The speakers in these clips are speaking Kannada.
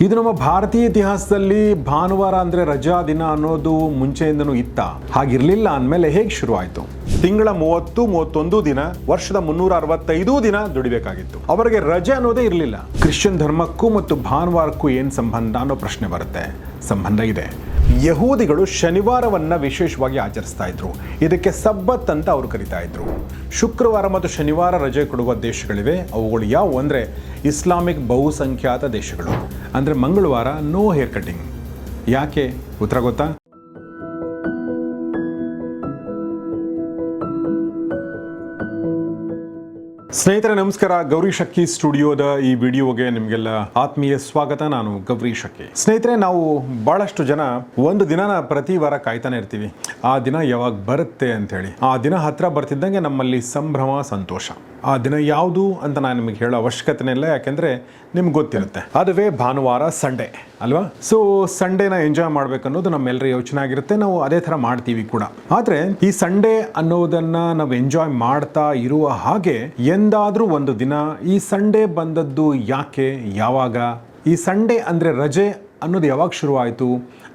ಇದು ನಮ್ಮ ಭಾರತೀಯ ಇತಿಹಾಸದಲ್ಲಿ ಭಾನುವಾರ ಅಂದ್ರೆ ರಜಾ ದಿನ ಅನ್ನೋದು ಮುಂಚೆಯಿಂದನು ಇತ್ತ. ಹಾಗಿರ್ಲಿಲ್ಲ ಅಂದಮೇಲೆ ಹೇಗೆ ಶುರುವಾಯಿತು? ತಿಂಗಳ ಮೂವತ್ತು, ಮೂವತ್ತೊಂದು ದಿನ, ವರ್ಷದ ಮುನ್ನೂರ ಅರವತ್ತೈದು ದಿನ ದುಡಿಬೇಕಾಗಿತ್ತು. ಅವರಿಗೆ ರಜೆ ಅನ್ನೋದೇ ಇರಲಿಲ್ಲ. ಕ್ರಿಶ್ಚಿಯನ್ ಧರ್ಮಕ್ಕೂ ಮತ್ತು ಭಾನುವಾರಕ್ಕೂ ಏನು ಸಂಬಂಧ ಅನ್ನೋ ಪ್ರಶ್ನೆ ಬರುತ್ತೆ. ಸಂಬಂಧ ಇದೆ. ಯಹೂದಿಗಳು ಶನಿವಾರವನ್ನ ವಿಶೇಷವಾಗಿ ಆಚರಿಸ್ತಾ ಇದ್ರು. ಇದಕ್ಕೆ ಸಬ್ಬತ್ ಅಂತ ಅವರು ಕರಿತಾ ಇದ್ರು. ಶುಕ್ರವಾರ ಮತ್ತು ಶನಿವಾರ ರಜೆ ಕೊಡುವ ದೇಶಗಳಿವೆ. ಅವುಗಳು ಯಾವುವು ಅಂದರೆ ಇಸ್ಲಾಮಿಕ್ ಬಹುಸಂಖ್ಯಾತ ದೇಶಗಳು. ಅಂದರೆ ಮಂಗಳವಾರ ನೋ ಹೇರ್ ಕಟಿಂಗ್ ಯಾಕೆ? ಉತ್ತರ ಗೊತ್ತಾ? ಸ್ನೇಹಿತರೆ, ನಮಸ್ಕಾರ. ಗೌರಿ ಶಕ್ಕಿ ಸ್ಟುಡಿಯೋದ ಈ ವಿಡಿಯೋಗೆ ನಿಮಗೆಲ್ಲ ಆತ್ಮೀಯ ಸ್ವಾಗತ. ನಾನು ಗೌರಿ ಶಕ್ಕಿ ಸ್ನೇಹಿತರೆ, ನಾವು ಬಹಳಷ್ಟು ಜನ ಒಂದು ದಿನನ ಪ್ರತಿ ವಾರ ಕಾಯ್ತಾನೆ ಇರ್ತೀವಿ. ಆ ದಿನ ಯಾವಾಗ ಬರುತ್ತೆ ಅಂತ ಹೇಳಿ ಆ ದಿನ ಹತ್ರ ಬರ್ತಿದ್ದಂಗೆ ನಮ್ಮಲ್ಲಿ ಸಂಭ್ರಮ, ಸಂತೋಷ. ಆ ದಿನ ಯಾವುದು ಅಂತ ನಾನು ನಿಮಗೆ ಹೇಳೋ ಅವಶ್ಯಕತೆ ಇಲ್ಲ, ಯಾಕೆಂದರೆ ನಿಮ್ಗೆ ಗೊತ್ತಿರುತ್ತೆ. ಅದುವೇ ಭಾನುವಾರ ಸಂಡೇ, ಅಲ್ವಾ? ಸೊ ಸಂಡೇನ ಎಂಜಾಯ್ ಮಾಡಬೇಕನ್ನೋದು ನಮ್ಮೆಲ್ಲರ ಯೋಚನೆ ಆಗಿರುತ್ತೆ, ನಾವು ಅದೇ ಥರ ಮಾಡ್ತೀವಿ ಕೂಡ. ಆದರೆ ಈ ಸಂಡೇ ಅನ್ನೋದನ್ನು ನಾವು ಎಂಜಾಯ್ ಮಾಡ್ತಾ ಇರುವ ಹಾಗೆ ಎಂದಾದರೂ ಒಂದು ದಿನ ಈ ಸಂಡೇ ಬಂದದ್ದು ಯಾಕೆ, ಯಾವಾಗ? ಈ ಸಂಡೇ ಅಂದರೆ ರಜೆ ಅನ್ನೋದು ಯಾವಾಗ ಶುರುವಾಯಿತು?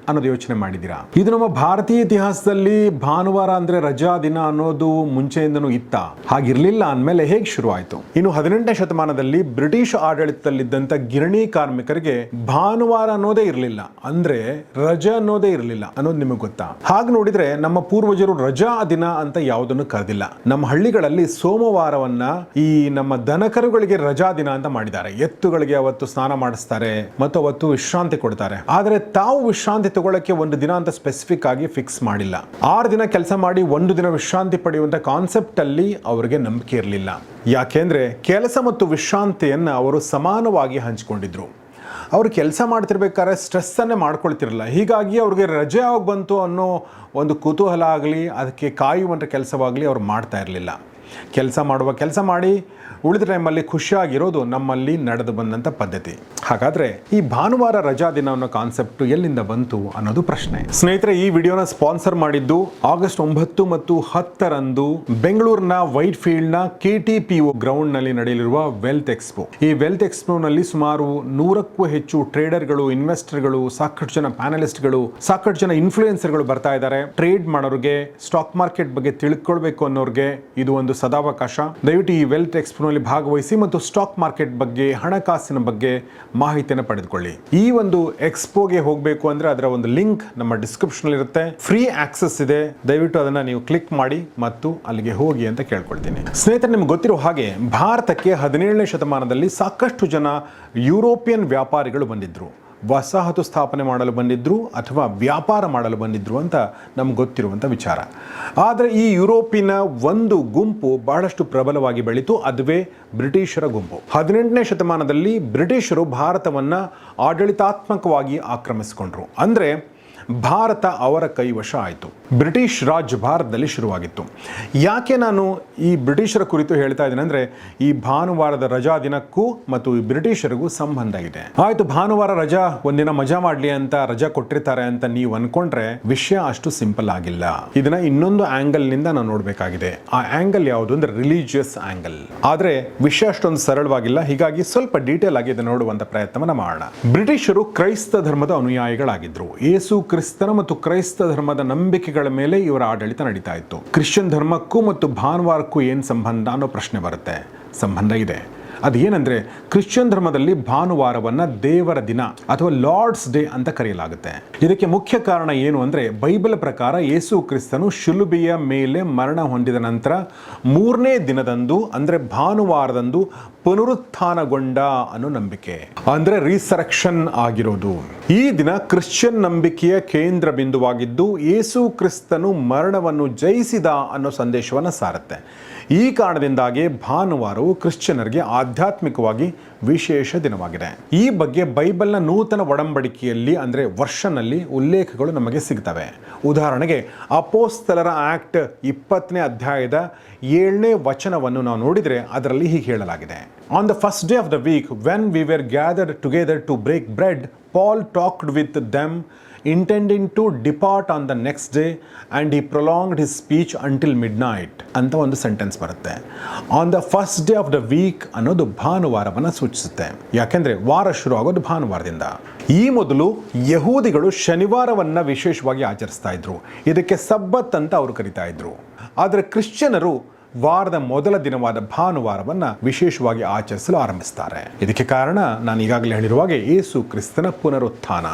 ಅನ್ನೋದು ಯೋಚನೆ ಮಾಡಿದ್ದೀರಾ? ಇದು ನಮ್ಮ ಭಾರತೀಯ ಇತಿಹಾಸದಲ್ಲಿ ಭಾನುವಾರ ಅಂದ್ರೆ ರಜಾ ದಿನ ಅನ್ನೋದು ಮುಂಚೆಯಿಂದನೂ ಇತ್ತ. ಹಾಗಿರ್ಲಿಲ್ಲ ಅಂದಮೇಲೆ ಹೇಗೆ ಶುರುವಾಯಿತು? ಇನ್ನು ಹದಿನೆಂಟನೇ ಶತಮಾನದಲ್ಲಿ ಬ್ರಿಟಿಷ್ ಆಡಳಿತದಲ್ಲಿದ್ದಂಥ ಗಿರಣಿ ಕಾರ್ಮಿಕರಿಗೆ ಭಾನುವಾರ ಅನ್ನೋದೇ ಇರಲಿಲ್ಲ. ಅಂದ್ರೆ ರಜಾ ಅನ್ನೋದೇ ಇರಲಿಲ್ಲ ಅನ್ನೋದು ನಿಮಗೆ ಗೊತ್ತಾ? ಹಾಗೆ ನೋಡಿದ್ರೆ ನಮ್ಮ ಪೂರ್ವಜರು ರಜಾ ದಿನ ಅಂತ ಯಾವುದನ್ನು ಕರೆದಿಲ್ಲ. ನಮ್ಮ ಹಳ್ಳಿಗಳಲ್ಲಿ ಸೋಮವಾರವನ್ನ ಈ ನಮ್ಮ ದನಕರುಗಳಿಗೆ ರಜಾ ದಿನ ಅಂತ ಮಾಡಿದ್ದಾರೆ. ಎತ್ತುಗಳಿಗೆ ಅವತ್ತು ಸ್ನಾನ ಮಾಡಿಸ್ತಾರೆ ಮತ್ತು ಅವತ್ತು ವಿಶ್ರಾಂತಿ ಕೊಡ್ತಾರೆ. ಆದರೆ ತಾವು ವಿಶ್ರಾಂತಿ ತಗೊಳ್ಳಕ್ಕೆ ಒಂದು ದಿನ ಅಂತ ಸ್ಪೆಸಿಫಿಕ್ ಆಗಿ ಫಿಕ್ಸ್ ಮಾಡಿಲ್ಲ. ಆರು ದಿನ ಕೆಲಸ ಮಾಡಿ ಒಂದು ದಿನ ವಿಶ್ರಾಂತಿ ಪಡೆಯುವಂಥ ಕಾನ್ಸೆಪ್ಟ್ ಅಲ್ಲಿ ಅವರಿಗೆ ನಂಬಿಕೆ ಇರಲಿಲ್ಲ. ಯಾಕೆಂದ್ರೆ ಕೆಲಸ ಮತ್ತು ವಿಶ್ರಾಂತಿಯನ್ನು ಅವರು ಸಮಾನವಾಗಿ ಹಂಚಿಕೊಂಡಿದ್ರು. ಅವರು ಕೆಲಸ ಮಾಡ್ತಿರ್ಬೇಕಾದ್ರೆ ಸ್ಟ್ರೆಸ್ಸನ್ನೇ ಮಾಡ್ಕೊಳ್ತಿರಲ್ಲ ಹೀಗಾಗಿ ಅವ್ರಿಗೆ ರಜೆ ಆಗಿ ಬಂತು ಅನ್ನೋ ಒಂದು ಕುತೂಹಲ ಆಗಲಿ, ಅದಕ್ಕೆ ಕಾಯುವಂಥ ಕೆಲಸವಾಗಲಿ ಅವ್ರು ಮಾಡ್ತಾ ಇರಲಿಲ್ಲ. ಕೆಲಸ ಮಾಡುವ ಕೆಲಸ ಮಾಡಿ ಉಳಿದ ಟೈಮಲ್ಲಿ ಖುಷಿಯಾಗಿರೋದು ನಮ್ಮಲ್ಲಿ ನಡೆದು ಬಂದಂಥ ಪದ್ಧತಿ. ಹಾಗಾದರೆ ಈ ಭಾನುವಾರ ರಜಾ ದಿನ ಅನ್ನೋ ಕಾನ್ಸೆಪ್ಟ್ ಎಲ್ಲಿಂದ ಬಂತು ಅನ್ನೋದು ಪ್ರಶ್ನೆ. ಸ್ನೇಹಿತರೆ, ಈ ವಿಡಿಯೋನ ಸ್ಪಾನ್ಸರ್ ಮಾಡಿದ್ದು ಆಗಸ್ಟ್ ಒಂಬತ್ತು ಮತ್ತು ಹತ್ತರಂದು ಬೆಂಗಳೂರಿನ ವೈಟ್ ಫೀಲ್ಡ್ನ ಕೆ ಟಿ ಪಿ ಒ ಗ್ರೌಂಡ್ನಲ್ಲಿ ನಡೆಯಲಿರುವ ವೆಲ್ತ್ ಎಕ್ಸ್ಪೋ. ಈ ವೆಲ್ತ್ ಎಕ್ಸ್ಪೋನಲ್ಲಿ ಸುಮಾರು ನೂರಕ್ಕೂ ಹೆಚ್ಚು ಟ್ರೇಡರ್ಗಳು ಇನ್ವೆಸ್ಟರ್ಗಳು ಸಾಕಷ್ಟು ಜನ ಪ್ಯಾನಲಿಸ್ಟ್ಗಳು ಸಾಕಷ್ಟು ಜನ ಇನ್ಫ್ಲೂಯೆನ್ಸರ್ಗಳು ಬರ್ತಾ ಇದ್ದಾರೆ. ಟ್ರೇಡ್ ಮಾಡೋರಿಗೆ ಸ್ಟಾಕ್ ಮಾರ್ಕೆಟ್ ಬಗ್ಗೆ ತಿಳ್ಕೊಳ್ಬೇಕು ಅನ್ನೋರಿಗೆ ಇದು ಒಂದು ಸದಾವಕಾಶ. ದಯವಿಟ್ಟು ಈ ವೆಲ್ತ್ ಎಕ್ಸ್ಪೋನಲ್ಲಿ ಭಾಗವಹಿಸಿ ಮತ್ತು ಸ್ಟಾಕ್ ಮಾರ್ಕೆಟ್ ಬಗ್ಗೆ, ಹಣಕಾಸಿನ ಬಗ್ಗೆ ಮಾಹಿತಿಯನ್ನು ಪಡೆದುಕೊಳ್ಳಿ. ಈ ಒಂದು ಎಕ್ಸ್ಪೋಗೆ ಹೋಗಬೇಕು ಅಂದ್ರೆ ಅದರ ಒಂದು ಲಿಂಕ್ ನಮ್ಮ ಡಿಸ್ಕ್ರಿಪ್ಷನ್ ಇರುತ್ತೆ. ಫ್ರೀ ಆಕ್ಸೆಸ್ ಇದೆ. ದಯವಿಟ್ಟು ಅದನ್ನ ನೀವು ಕ್ಲಿಕ್ ಮಾಡಿ ಮತ್ತು ಅಲ್ಲಿಗೆ ಹೋಗಿ ಅಂತ ಕೇಳ್ಕೊಳ್ತೀನಿ. ಸ್ನೇಹಿತರೆ, ನಿಮ್ಗೆ ಗೊತ್ತಿರೋ ಹಾಗೆ ಭಾರತಕ್ಕೆ ಹದಿನೇಳನೇ ಶತಮಾನದಲ್ಲಿ ಸಾಕಷ್ಟು ಜನ ಯುರೋಪಿಯನ್ ವ್ಯಾಪಾರಿಗಳು ಬಂದಿದ್ರು. ವಸಾಹತು ಸ್ಥಾಪನೆ ಮಾಡಲು ಬಂದಿದ್ರು ಅಥವಾ ವ್ಯಾಪಾರ ಮಾಡಲು ಬಂದಿದ್ರು ಅಂತ ನಮ್ಗೆ ಗೊತ್ತಿರುವಂಥ ವಿಚಾರ. ಆದರೆ ಈ ಯುರೋಪಿನ ಒಂದು ಗುಂಪು ಬಹಳಷ್ಟು ಪ್ರಬಲವಾಗಿ ಬೆಳೀತು, ಅದುವೇ ಬ್ರಿಟಿಷರ ಗುಂಪು. ಹದಿನೆಂಟನೇ ಶತಮಾನದಲ್ಲಿ ಬ್ರಿಟಿಷರು ಭಾರತವನ್ನು ಆಡಳಿತಾತ್ಮಕವಾಗಿ ಆಕ್ರಮಿಸಿಕೊಂಡ್ರು. ಅಂದರೆ ಭಾರತ ಅವರ ಕೈವಶ ಆಯಿತು. ಬ್ರಿಟಿಷ್ ರಾಜ್ ಭಾರತದಲ್ಲಿ ಶುರುವಾಗಿತ್ತು. ಯಾಕೆ ನಾನು ಈ ಬ್ರಿಟಿಷರ ಕುರಿತು ಹೇಳ್ತಾ ಇದ್ದೇನೆ ಅಂದರೆ, ಈ ಭಾನುವಾರದ ರಜಾ ದಿನಕ್ಕೂ ಮತ್ತು ಈ ಬ್ರಿಟಿಷರಿಗೂ ಸಂಬಂಧ ಇದೆ. ಆಯಿತು, ಭಾನುವಾರ ರಜಾ, ಒಂದಿನ ಮಜಾ ಮಾಡಲಿ ಅಂತ ರಜಾ ಕೊಟ್ಟಿರ್ತಾರೆ ಅಂತ ನೀವು ಅನ್ಕೊಂಡ್ರೆ ವಿಷಯ ಅಷ್ಟು ಸಿಂಪಲ್ ಆಗಿಲ್ಲ. ಇದನ್ನ ಇನ್ನೊಂದು ಆಂಗಲ್ನಿಂದ ನಾವು ನೋಡಬೇಕಾಗಿದೆ. ಆ ಆಂಗಲ್ ಯಾವುದು ಅಂದ್ರೆ ರಿಲಿಜಿಯಸ್ ಆಂಗಲ್ ಆದರೆ, ವಿಷಯ ಅಷ್ಟೊಂದು ಸರಳವಾಗಿಲ್ಲ. ಹೀಗಾಗಿ ಸ್ವಲ್ಪ ಡೀಟೇಲ್ ಆಗಿ ಇದನ್ನು ನೋಡುವಂತ ಪ್ರಯತ್ನವನ್ನ ಮಾಡೋಣ. ಬ್ರಿಟಿಷರು ಕ್ರೈಸ್ತ ಧರ್ಮದ ಅನುಯಾಯಿಗಳಾಗಿದ್ರು. ಯೇಸು ಕ್ರಿಸ್ತನ ಮತ್ತು ಕ್ರೈಸ್ತ ಧರ್ಮದ ನಂಬಿಕೆಗಳ ಮೇಲೆ ಇವರ ಆಡಳಿತ ನಡೀತಾ ಇತ್ತು. ಕ್ರಿಶ್ಚಿಯನ್ ಧರ್ಮಕ್ಕೂ ಮತ್ತು ಭಾನುವಾರಕ್ಕೂ ಏನು ಸಂಬಂಧ ಅನ್ನೋ ಪ್ರಶ್ನೆ ಬರುತ್ತೆ. ಸಂಬಂಧ ಇದೆ. ಅದೇನೆಂದ್ರೆ ಕ್ರಿಶ್ಚಿಯನ್ ಧರ್ಮದಲ್ಲಿ ಭಾನುವಾರವನ್ನು ದೇವರ ದಿನ ಅಥವಾ ಲಾರ್ಡ್ಸ್ ಡೇ ಅಂತ ಕರೆಯಲಾಗುತ್ತೆ. ಇದಕ್ಕೆ ಮುಖ್ಯ ಕಾರಣ ಏನು ಅಂದ್ರೆ ಬೈಬಲ್ ಪ್ರಕಾರ ಯೇಸು ಕ್ರಿಸ್ತನು ಶಿಲುಬೆಯ ಮೇಲೆ ಮರಣ ಹೊಂದಿದ ನಂತರ ಮೂರನೇ ದಿನದಂದು ಅಂದ್ರೆ ಭಾನುವಾರದಂದು ಪುನರುತ್ಥಾನಗೊಂಡ ಅನ್ನೋ ನಂಬಿಕೆ. ಅಂದ್ರೆ ರೀಸರಕ್ಷನ್ ಆಗಿರೋದು. ಈ ದಿನ ಕ್ರಿಶ್ಚಿಯನ್ ನಂಬಿಕೆಯ ಕೇಂದ್ರ ಬಿಂದುವಾಗಿದ್ದು ಯೇಸು ಕ್ರಿಸ್ತನು ಮರಣವನ್ನು ಜಯಿಸಿದ ಅನ್ನೋ ಸಂದೇಶವನ್ನು ಸಾರುತ್ತೆ. ಈ ಕಾರಣದಿಂದಾಗಿ ಭಾನುವಾರವು ಕ್ರಿಶ್ಚಿಯನರಿಗೆ ಆಧ್ಯಾತ್ಮಿಕವಾಗಿ ವಿಶೇಷ ದಿನವಾಗಿದೆ. ಈ ಬಗ್ಗೆ ಬೈಬಲ್ನ ನೂತನ ಒಡಂಬಡಿಕೆಯಲ್ಲಿ, ಅಂದರೆ ವರ್ಷನಲ್ಲಿ ಉಲ್ಲೇಖಗಳು ನಮಗೆ ಸಿಗ್ತವೆ. ಉದಾಹರಣೆಗೆ, ಅಪೋಸ್ತಲರ ಆಕ್ಟ್ ಇಪ್ಪತ್ತನೇ ಅಧ್ಯಾಯದ ಏಳನೇ ವಚನವನ್ನು ನಾವು ನೋಡಿದರೆ ಅದರಲ್ಲಿ ಹೀಗೆ ಹೇಳಲಾಗಿದೆ. On the first day of the week when we were gathered together to break bread Paul talked with them intending to depart on the next day and he prolonged his speech until midnight ಅಂತ ಒಂದು ಸೆಂಟೆನ್ಸ್ ಬರುತ್ತೆ. On the first day of the week ಅನ್ನೋದು ಭಾನುವಾರವನ್ನು ಸೂಚಿಸುತ್ತೆ. ಯಾಕೆಂದರೆ ವಾರ ಶುರು ಆಗೋದು ಭಾನುವಾರದಿಂದ. ಈ ಮೊದಲು ಯಹೂದಿಗಳು ಶನಿವಾರವನ್ನು ವಿಶೇಷವಾಗಿ ಆಚರಿಸ್ತಾ ಇದ್ರು. ಇದಕ್ಕೆ ಸಬ್ಬತ್ ಅಂತ ಅವರು ಕರಿತಾ ಇದ್ರು. ಆದರೆ ಕ್ರಿಶ್ಚಿಯನರು ವಾರದ ಮೊದಲ ದಿನವಾದ ಭಾನುವಾರವನ್ನು ವಿಶೇಷವಾಗಿ ಆಚರಿಸಲು ಆರಂಭಿಸ್ತಾರೆ. ಇದಕ್ಕೆ ಕಾರಣ ನಾನು ಈಗಾಗಲೇ ಹೇಳಿರುವ ಹಾಗೆ ಏಸು ಕ್ರಿಸ್ತನ ಪುನರುತ್ಥಾನ.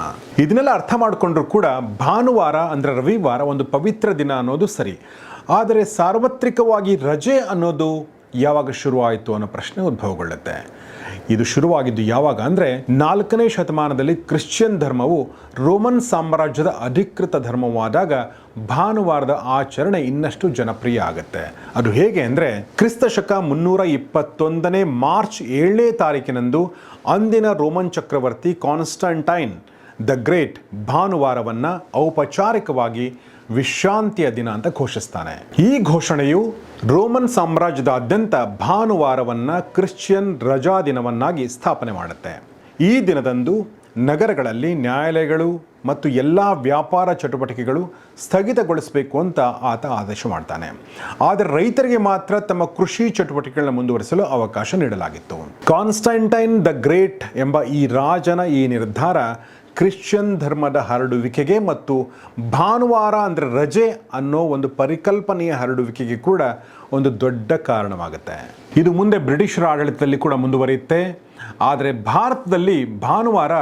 ಇದನ್ನೆಲ್ಲ ಅರ್ಥ ಮಾಡಿಕೊಂಡ್ರು ಕೂಡ ಭಾನುವಾರ ಅಂದ್ರೆ ರವಿವಾರ ಒಂದು ಪವಿತ್ರ ದಿನ ಅನ್ನೋದು ಸರಿ. ಆದರೆ ಸಾರ್ವತ್ರಿಕವಾಗಿ ರಜೆ ಅನ್ನೋದು ಯಾವಾಗ ಶುರುವಾಯಿತು ಅನ್ನೋ ಪ್ರಶ್ನೆ ಉದ್ಭವಗೊಳ್ಳುತ್ತೆ. ಇದು ಶುರುವಾಗಿದ್ದು ಯಾವಾಗ ಅಂದರೆ ನಾಲ್ಕನೇ ಶತಮಾನದಲ್ಲಿ ಕ್ರಿಶ್ಚಿಯನ್ ಧರ್ಮವು ರೋಮನ್ ಸಾಮ್ರಾಜ್ಯದ ಅಧಿಕೃತ ಧರ್ಮವಾದಾಗ ಭಾನುವಾರದ ಆಚರಣೆ ಇನ್ನಷ್ಟು ಜನಪ್ರಿಯ ಆಗುತ್ತೆ. ಅದು ಹೇಗೆ ಅಂದರೆ ಕ್ರಿಸ್ತ ಶಕ ಮುನ್ನೂರ ಇಪ್ಪತ್ತೊಂದನೇ ಮಾರ್ಚ್ ಏಳನೇ ತಾರೀಕಿನಂದು ಅಂದಿನ ರೋಮನ್ ಚಕ್ರವರ್ತಿ ಕಾನ್ಸ್ಟಂಟೈನ್ ದ ಗ್ರೇಟ್ ಭಾನುವಾರವನ್ನ ಔಪಚಾರಿಕವಾಗಿ ವಿಶ್ರಾಂತಿಯ ದಿನ ಅಂತ ಘೋಷಿಸ್ತಾನೆ. ಈ ಘೋಷಣೆಯು ರೋಮನ್ ಸಾಮ್ರಾಜ್ಯದಾದ್ಯಂತ ಭಾನುವಾರವನ್ನು ಕ್ರಿಶ್ಚಿಯನ್ ರಜಾ ದಿನವನ್ನಾಗಿ ಸ್ಥಾಪನೆ ಮಾಡುತ್ತೆ. ಈ ದಿನದಂದು ನಗರಗಳಲ್ಲಿ ನ್ಯಾಯಾಲಯಗಳು ಮತ್ತು ಎಲ್ಲ ವ್ಯಾಪಾರ ಚಟುವಟಿಕೆಗಳು ಸ್ಥಗಿತಗೊಳಿಸಬೇಕು ಅಂತ ಆತ ಆದೇಶ ಮಾಡ್ತಾನೆ. ಆದರೆ ರೈತರಿಗೆ ಮಾತ್ರ ತಮ್ಮ ಕೃಷಿ ಚಟುವಟಿಕೆಗಳನ್ನ ಮುಂದುವರಿಸಲು ಅವಕಾಶ ನೀಡಲಾಗಿತ್ತು. ಕಾನ್ಸ್ಟಂಟೈನ್ ದ ಗ್ರೇಟ್ ಎಂಬ ಈ ರಾಜನ ಈ ನಿರ್ಧಾರ ಕ್ರಿಶ್ಚಿಯನ್ ಧರ್ಮದ ಹರಡುವಿಕೆಗೆ ಮತ್ತು ಭಾನುವಾರ ಅಂದರೆ ರಜೆ ಅನ್ನೋ ಒಂದು ಪರಿಕಲ್ಪನೆಯ ಹರಡುವಿಕೆಗೆ ಕೂಡ ಒಂದು ದೊಡ್ಡ ಕಾರಣವಾಗುತ್ತೆ. ಇದು ಮುಂದೆ ಬ್ರಿಟಿಷರ ಆಡಳಿತದಲ್ಲಿ ಕೂಡ ಮುಂದುವರಿಯುತ್ತೆ. ಆದರೆ ಭಾರತದಲ್ಲಿ ಭಾನುವಾರ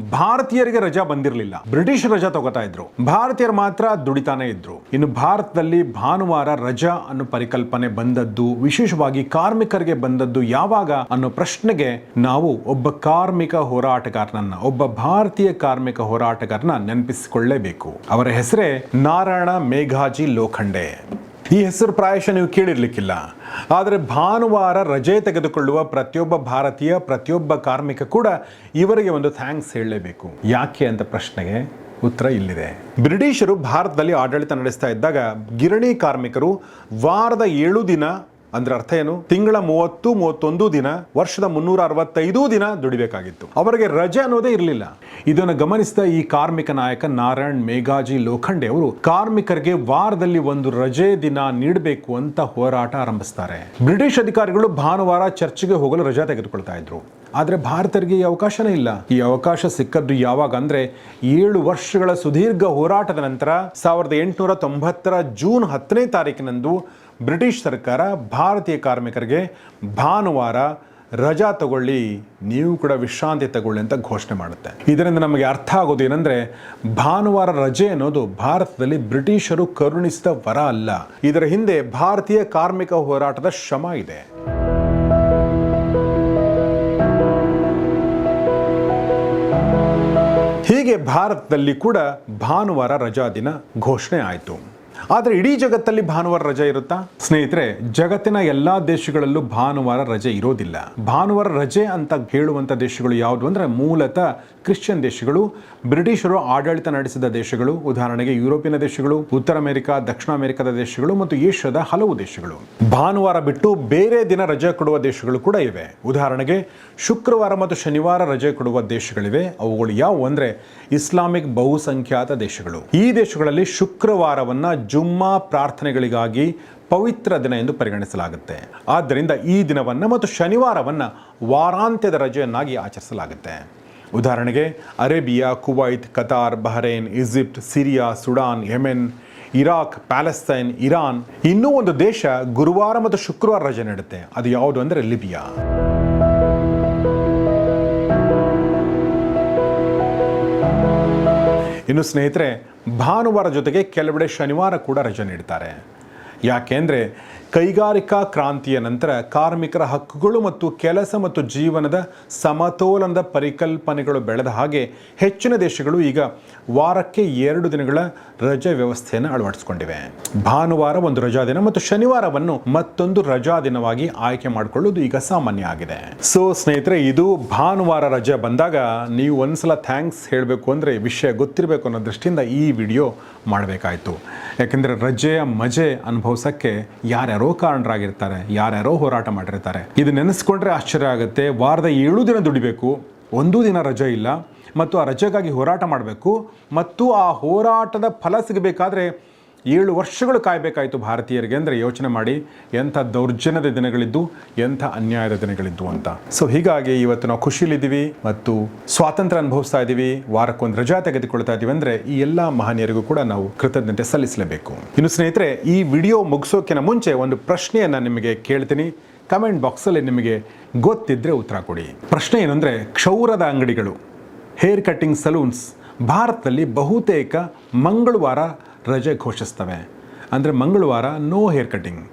ಭಾರತೀಯರಿಗೆ ರಜಾ ಬಂದಿರಲಿಲ್ಲ. ಬ್ರಿಟಿಷ್ ರಜಾ ತಗೋತಾ ಇದ್ರು. ಭಾರತೀಯರು ಮಾತ್ರ ದುಡಿತಾನೆ ಇದ್ರು. ಇನ್ನು ಭಾರತದಲ್ಲಿ ಭಾನುವಾರ ರಜಾ ಅನ್ನೋ ಪರಿಕಲ್ಪನೆ ಬಂದದ್ದು, ವಿಶೇಷವಾಗಿ ಕಾರ್ಮಿಕರಿಗೆ ಬಂದದ್ದು ಯಾವಾಗ ಅನ್ನೋ ಪ್ರಶ್ನೆಗೆ ನಾವು ಒಬ್ಬ ಕಾರ್ಮಿಕ ಹೋರಾಟಗಾರನನ್ನ, ಒಬ್ಬ ಭಾರತೀಯ ಕಾರ್ಮಿಕ ಹೋರಾಟಗಾರನ ನೆನಪಿಸಿಕೊಳ್ಳಲೇಬೇಕು ಅವರ ಹೆಸರೇ ನಾರಾಯಣ ಮೇಘಾಜಿ ಲೋಖಂಡೆ. ಈ ಹೆಸರು ಪ್ರಾಯಶಃ ನೀವು ಕೇಳಿರ್ಲಿಕ್ಕಿಲ್ಲ. ಆದರೆ ಭಾನುವಾರ ರಜೆ ತೆಗೆದುಕೊಳ್ಳುವ ಪ್ರತಿಯೊಬ್ಬ ಭಾರತೀಯ, ಪ್ರತಿಯೊಬ್ಬ ಕಾರ್ಮಿಕ ಕೂಡ ಇವರಿಗೆ ಒಂದು ಥ್ಯಾಂಕ್ಸ್ ಹೇಳಲೇಬೇಕು. ಯಾಕೆ ಅಂತ ಪ್ರಶ್ನೆಗೆ ಉತ್ತರ ಇಲ್ಲಿದೆ. ಬ್ರಿಟಿಷರು ಭಾರತದಲ್ಲಿ ಆಡಳಿತ ನಡೆಸ್ತಾ ಇದ್ದಾಗ ಗಿರಣಿ ಕಾರ್ಮಿಕರು ವಾರದ ಏಳು ದಿನ ಅಂದ್ರೆ ಅರ್ಥ ಏನು? ತಿಂಗಳ ಮೂವತ್ತು, ಮೂವತ್ತೊಂದು ದಿನ, ವರ್ಷದ ಮುನ್ನೂರ ಅರವತ್ತೈದು ದಿನ ದುಡಿಬೇಕಾಗಿತ್ತು. ಅವರಿಗೆ ರಜೆ ಅನ್ನೋದೇ ಇರಲಿಲ್ಲ. ಇದನ್ನು ಗಮನಿಸಿದ ಈ ಕಾರ್ಮಿಕ ನಾಯಕ ನಾರಾಯಣ್ ಮೇಘಾಜಿ ಲೋಖಂಡೆ ಅವರು, ಕಾರ್ಮಿಕರಿಗೆ ವಾರದಲ್ಲಿ ಒಂದು ರಜೆ ದಿನ ನೀಡಬೇಕು ಅಂತ ಹೋರಾಟ ಆರಂಭಿಸ್ತಾರೆ. ಬ್ರಿಟಿಷ್ ಅಧಿಕಾರಿಗಳು ಭಾನುವಾರ ಚರ್ಚ್ಗೆ ಹೋಗಲು ರಜೆ ತೆಗೆದುಕೊಳ್ತಾ ಇದ್ರು. ಆದರೆ ಭಾರತರಿಗೆ ಈ ಅವಕಾಶನೇ ಇಲ್ಲ. ಈ ಅವಕಾಶ ಸಿಕ್ಕದ್ದು ಯಾವಾಗ ಅಂದ್ರೆ, ಏಳು ವರ್ಷಗಳ ಸುದೀರ್ಘ ಹೋರಾಟದ ನಂತರ ಸಾವಿರದ ಎಂಟುನೂರ ತೊಂಬತ್ತರ ಜೂನ್ ಹತ್ತನೇ ತಾರೀಕಿನಂದು ಬ್ರಿಟಿಷ್ ಸರ್ಕಾರ ಭಾರತೀಯ ಕಾರ್ಮಿಕರಿಗೆ ಭಾನುವಾರ ರಜಾ ತಗೊಳ್ಳಿ, ನೀವು ಕೂಡ ವಿಶ್ರಾಂತಿ ತಗೊಳ್ಳಿ ಅಂತ ಘೋಷಣೆ ಮಾಡುತ್ತೆ. ಇದರಿಂದ ನಮಗೆ ಅರ್ಥ ಆಗೋದು ಏನಂದ್ರೆ, ಭಾನುವಾರ ರಜೆ ಅನ್ನೋದು ಭಾರತದಲ್ಲಿ ಬ್ರಿಟಿಷರು ಕರುಣಿಸಿದ ವರ ಅಲ್ಲ. ಇದರ ಹಿಂದೆ ಭಾರತೀಯ ಕಾರ್ಮಿಕ ಹೋರಾಟದ ಶ್ರಮ ಇದೆ. ಹೀಗೆ ಭಾರತದಲ್ಲಿ ಕೂಡ ಭಾನುವಾರ ರಜಾ ದಿನ ಘೋಷಣೆ ಆಯಿತು. ಆದರೆ ಇಡೀ ಜಗತ್ತಲ್ಲಿ ಭಾನುವಾರ ರಜೆ ಇರುತ್ತಾ? ಸ್ನೇಹಿತರೆ, ಜಗತ್ತಿನ ಎಲ್ಲಾ ದೇಶಗಳಲ್ಲೂ ಭಾನುವಾರ ರಜೆ ಇರೋದಿಲ್ಲ. ಭಾನುವಾರ ರಜೆ ಅಂತ ಹೇಳುವಂತ ದೇಶಗಳು ಯಾವುದು ಅಂದ್ರೆ ಮೂಲತಃ ಕ್ರಿಶ್ಚಿಯನ್ ದೇಶಗಳು, ಬ್ರಿಟಿಷರು ಆಡಳಿತ ನಡೆಸಿದ ದೇಶಗಳು, ಉದಾಹರಣೆಗೆ ಯುರೋಪಿಯನ್ ದೇಶಗಳು, ಉತ್ತರ ಅಮೆರಿಕ, ದಕ್ಷಿಣ ಅಮೆರಿಕದ ದೇಶಗಳು ಮತ್ತು ಏಷ್ಯಾದ ಹಲವು ದೇಶಗಳು. ಭಾನುವಾರ ಬಿಟ್ಟು ಬೇರೆ ದಿನ ರಜೆ ಕೊಡುವ ದೇಶಗಳು ಕೂಡ ಇವೆ. ಉದಾಹರಣೆಗೆ, ಶುಕ್ರವಾರ ಮತ್ತು ಶನಿವಾರ ರಜೆ ಕೊಡುವ ದೇಶಗಳಿವೆ. ಅವುಗಳು ಯಾವುವು ಅಂದರೆ ಇಸ್ಲಾಮಿಕ್ ಬಹುಸಂಖ್ಯಾತ ದೇಶಗಳು. ಈ ದೇಶಗಳಲ್ಲಿ ಶುಕ್ರವಾರವನ್ನು ಜುಮ್ಮಾ ಪ್ರಾರ್ಥನೆಗಳಿಗಾಗಿ ಪವಿತ್ರ ದಿನ ಎಂದು ಪರಿಗಣಿಸಲಾಗುತ್ತೆ. ಆದ್ದರಿಂದ ಈ ದಿನವನ್ನು ಮತ್ತು ಶನಿವಾರವನ್ನು ವಾರಾಂತ್ಯದ ರಜೆಯನ್ನಾಗಿ ಆಚರಿಸಲಾಗುತ್ತೆ. ಉದಾಹರಣೆಗೆ, Arabia, Kuwait, Qatar, Bahrain, Egypt, Syria, Sudan, Yemen, Iraq, Palestine, Iran, ಇನ್ನೂ ಒಂದು ದೇಶ ಗುರುವಾರ ಮತ್ತು ಶುಕ್ರವಾರ ರಜೆ ನೀಡುತ್ತೆ. ಅದು ಯಾವುದು ಅಂದರೆ ಲಿಬಿಯಾ. ಇನ್ನು ಸ್ನೇಹಿತರೆ, ಭಾನುವಾರ ಜೊತೆಗೆ ಕೆಲವೆಡೆ ಶನಿವಾರ ಕೂಡ ರಜೆ ನೀಡ್ತಾರೆ. ಯಾಕೆಂದರೆ ಕೈಗಾರಿಕಾ ಕ್ರಾಂತಿಯ ನಂತರ ಕಾರ್ಮಿಕರ ಹಕ್ಕುಗಳು ಮತ್ತು ಕೆಲಸ ಮತ್ತು ಜೀವನದ ಸಮತೋಲನದ ಪರಿಕಲ್ಪನೆಗಳು ಬೆಳೆದ ಹಾಗೆ ಹೆಚ್ಚಿನ ದೇಶಗಳು ಈಗ ವಾರಕ್ಕೆ ಎರಡು ದಿನಗಳ ರಜೆ ವ್ಯವಸ್ಥೆಯನ್ನು ಅಳವಡಿಸಿಕೊಂಡಿವೆ. ಭಾನುವಾರ ಒಂದು ರಜಾ ದಿನ ಮತ್ತು ಶನಿವಾರವನ್ನು ಮತ್ತೊಂದು ರಜಾ ದಿನವಾಗಿ ಆಯ್ಕೆ ಮಾಡಿಕೊಳ್ಳುವುದು ಈಗ ಸಾಮಾನ್ಯ ಆಗಿದೆ. ಸೊ, ಸ್ನೇಹಿತರೆ, ಇದು ಭಾನುವಾರ ರಜೆ ಬಂದಾಗ ನೀವು ಒಂದ್ಸಲ ಥ್ಯಾಂಕ್ಸ್ ಹೇಳಬೇಕು ಅಂದರೆ ವಿಷಯ ಗೊತ್ತಿರಬೇಕು ಅನ್ನೋ ದೃಷ್ಟಿಯಿಂದ ಈ ವಿಡಿಯೋ ಮಾಡಬೇಕಾಯಿತು. ಯಾಕೆಂದರೆ ರಜೆಯ ಮಜೆ ಅನುಭವಿಸೋಕ್ಕೆ ಯಾರ್ಯಾರೋ ಕಾರಣರಾಗಿರ್ತಾರೆ, ಯಾರ್ಯಾರೋ ಹೋರಾಟ ಮಾಡಿರ್ತಾರೆ. ಇದು ನೆನೆಸ್ಕೊಂಡ್ರೆ ಆಶ್ಚರ್ಯ ಆಗುತ್ತೆ, ವಾರದ ಏಳು ದಿನ ದುಡಿಬೇಕು ಒಂದೂ ದಿನ ರಜೆ ಇಲ್ಲ ಮತ್ತು ಆ ರಜೆಗಾಗಿ ಹೋರಾಟ ಮಾಡಬೇಕು ಮತ್ತು ಆ ಹೋರಾಟದ ಫಲ ಸಿಗಬೇಕಾದ್ರೆ ಏಳು ವರ್ಷಗಳು ಕಾಯಬೇಕಾಯಿತು ಭಾರತೀಯರಿಗೆ ಅಂದರೆ ಯೋಚನೆ ಮಾಡಿ ಎಂಥ ದೌರ್ಜನ್ಯದ ದಿನಗಳಿದ್ದು, ಎಂಥ ಅನ್ಯಾಯದ ದಿನಗಳಿದ್ದು ಅಂತ. ಸೊ ಹೀಗಾಗಿ ಇವತ್ತು ನಾವು ಖುಷಿಯಲ್ಲಿದ್ದೀವಿ ಮತ್ತು ಸ್ವಾತಂತ್ರ್ಯ ಅನುಭವಿಸ್ತಾ ಇದ್ದೀವಿ, ವಾರಕ್ಕೊಂದು ರಜಾ ತೆಗೆದುಕೊಳ್ತಾ ಇದ್ದೀವಿ ಅಂದರೆ ಈ ಎಲ್ಲ ಮಹನೀಯರಿಗೂ ಕೂಡ ನಾವು ಕೃತಜ್ಞತೆ ಸಲ್ಲಿಸಲೇಬೇಕು. ಇನ್ನು ಸ್ನೇಹಿತರೆ, ಈ ವಿಡಿಯೋ ಮುಗಿಸೋಕಿನ ಮುಂಚೆ ಒಂದು ಪ್ರಶ್ನೆಯನ್ನು ನಿಮಗೆ ಕೇಳ್ತೀನಿ. ಕಮೆಂಟ್ ಬಾಕ್ಸಲ್ಲಿ ನಿಮಗೆ ಗೊತ್ತಿದ್ದರೆ ಉತ್ತರ ಕೊಡಿ. ಪ್ರಶ್ನೆ ಏನಂದರೆ, ಕ್ಷೌರದ ಅಂಗಡಿಗಳು, ಹೇರ್ ಕಟ್ಟಿಂಗ್ ಸಲೂನ್ಸ್ ಭಾರತದಲ್ಲಿ ಬಹುತೇಕ ಮಂಗಳವಾರ ರಜೆ ಘೋಷಿಸ್ತವೆ. ಅಂದರೆ ಮಂಗಳವಾರ ನೋ ಹೇರ್ ಕಟ್ಟಿಂಗ್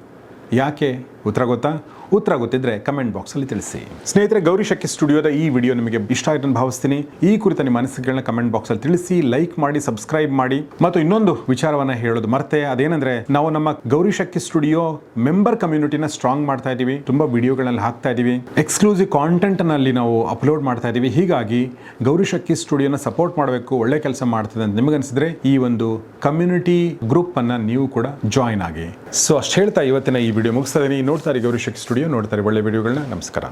ಯಾಕೆ? ಉತ್ತರ ಗೊತ್ತಾ? ಉತ್ತರ ಗೊತ್ತಿದ್ರೆ ಕಮೆಂಟ್ ಬಾಕ್ಸಲ್ಲಿ ತಿಳಿಸಿ. ಸ್ನೇಹಿತರೆ, ಗೌರಿ ಶಕ್ತಿ ಸ್ಟುಡಿಯೋದ ಈ ವಿಡಿಯೋ ನಿಮಗೆ ಇಷ್ಟ ಆಯ್ತು ಭಾವಿಸ್ತೀನಿ. ಈ ಕುರಿತ ನಿಮ್ಮ ಅನಿಸಿಕೆಗಳನ್ನ ಕಮೆಂಟ್ ಬಾಕ್ಸಲ್ಲಿ ತಿಳಿಸಿ, ಲೈಕ್ ಮಾಡಿ, ಸಬ್ಸ್ಕ್ರೈಬ್ ಮಾಡಿ. ಮತ್ತು ಇನ್ನೊಂದು ವಿಚಾರವನ್ನ ಹೇಳೋದು ಮರ್ತೆ. ಅದೇನಂದ್ರೆ, ನಾವು ನಮ್ಮ ಗೌರಿ ಶಕ್ತಿ ಸ್ಟುಡಿಯೋ ಮೆಂಬರ್ ಕಮ್ಯುನಿಟಿನ ಸ್ಟ್ರಾಂಗ್ ಮಾಡ್ತಾ ಇದ್ದೀವಿ. ತುಂಬಾ ವಿಡಿಯೋಗಳಲ್ಲಿ ಹಾಕ್ತಾ ಇದ್ದೀವಿ. ಎಕ್ಸ್ಕ್ಲೂಸಿವ್ ಕಾಂಟೆಂಟ್ನಲ್ಲಿ ನಾವು ಅಪ್ಲೋಡ್ ಮಾಡ್ತಾ ಇದ್ದೀವಿ. ಹೀಗಾಗಿ, ಗೌರಿ ಶಕ್ಕಿ ಸ್ಟುಡಿಯೋನ ಸಪೋರ್ಟ್ ಮಾಡಬೇಕು, ಒಳ್ಳೆ ಕೆಲಸ ಮಾಡ್ತದೆ ಅಂತ ನಿಮಗೆ ಅನಿಸಿದ್ರೆ ಈ ಒಂದು ಕಮ್ಯುನಿಟಿ ಗ್ರೂಪ್ ಅನ್ನ ನೀವು ಕೂಡ ಜಾಯಿನ್ ಆಗಿ. ಸೊ ಅಷ್ಟು ಹೇಳ್ತಾ ಇವತ್ತಿನ ಈ ವಿಡಿಯೋ ಮುಗಿಸ್ತಾ ಇದೀನಿ ನೋಡ್ತಾರೆ ಗೌರಿ ಶಕ್ಕಿ ಸ್ಟುಡಿಯೋ. ನೋಡ್ತಾರೆ ಒಳ್ಳೆ ವಿಡಿಯೋಗಳನ್ನ. ನಮಸ್ಕಾರ.